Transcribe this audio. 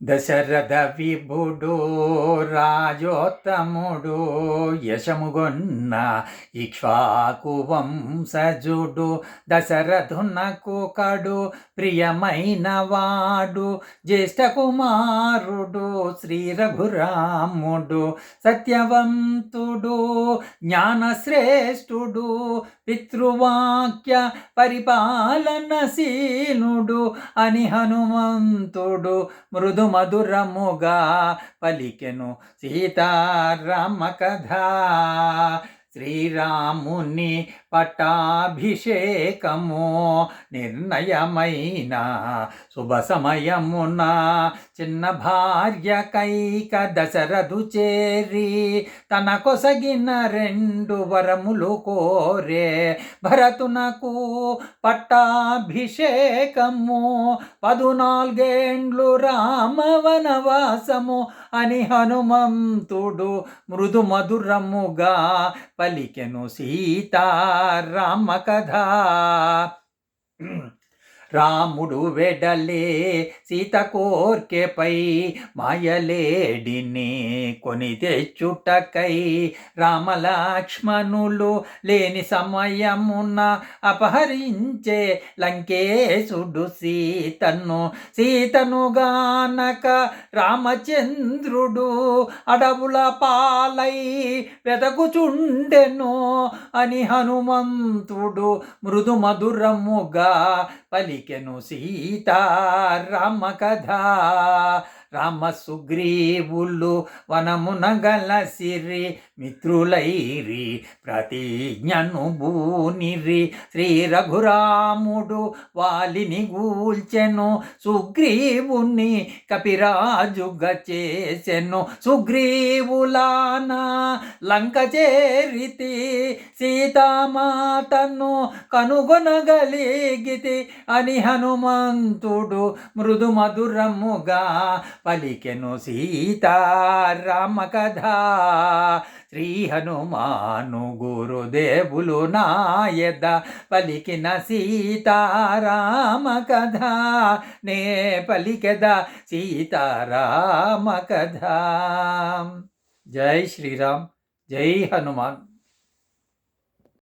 దశరథ విభుడు రాజోత్తముడు యశముగొన్న ఇక్ష్వాకు వంశజుడు దశరథునకు కడు ప్రియమైన వాడు జ్యేష్ఠ కుమారుడు శ్రీ రఘురాముడు సత్యవంతుడు జ్ఞానశ్రేష్ఠుడు పితృవాక్య పరిపాలనశీలుడు అని హనుమంతుడు మృదు మధురముగా పలికెను సీతారామ కథ శ్రీరాముని పట్టాభిషేకము నిర్ణయమైన శుభ సమయమున చిన్న భార్య కైక దశరథు చేరి తన కొసగిన రెండు వరములు కోరే భరతునకు పట్టాభిషేకము. పదునాలుగేండ్లు రామవనవాసము అని హనుమంతుడు మృదు మధురముగా పలికెను సీతారామ కథ రాముడు వెడలే సీత కోర్కెపై మాయలేడిని కొని తెచ్చుటకై రామలక్ష్మణులు లేని సమయమున అపహరించే లంకేశుడు సీతను సీతను గానక రామచంద్రుడు అడవుల పాలై వెదకుచుండెను అని హనుమంతుడు మృదు మధురముగా పలికెను సీతారామ కథ రామ సుగ్రీవులు వనమున గల సిరి మిత్రులైరి ప్రతిజ్ఞను బూనిరి శ్రీ రఘురాముడు వాలిని గూల్చెను సుగ్రీవుని కపిరాజుగ చేసెను సుగ్రీవులానా లంక చేరితి సీతామాతను కనుగొనగలిగితి అని హనుమంతుడు మృదు మధురముగా పలికెను సీతారామ కథ శ్రీ హనుమాను గురుదేవులు నాయద పలికిన సీతారామ కథ నే పలికెద సీతారామ కథ జై శ్రీరామ్ జై హనుమాన్.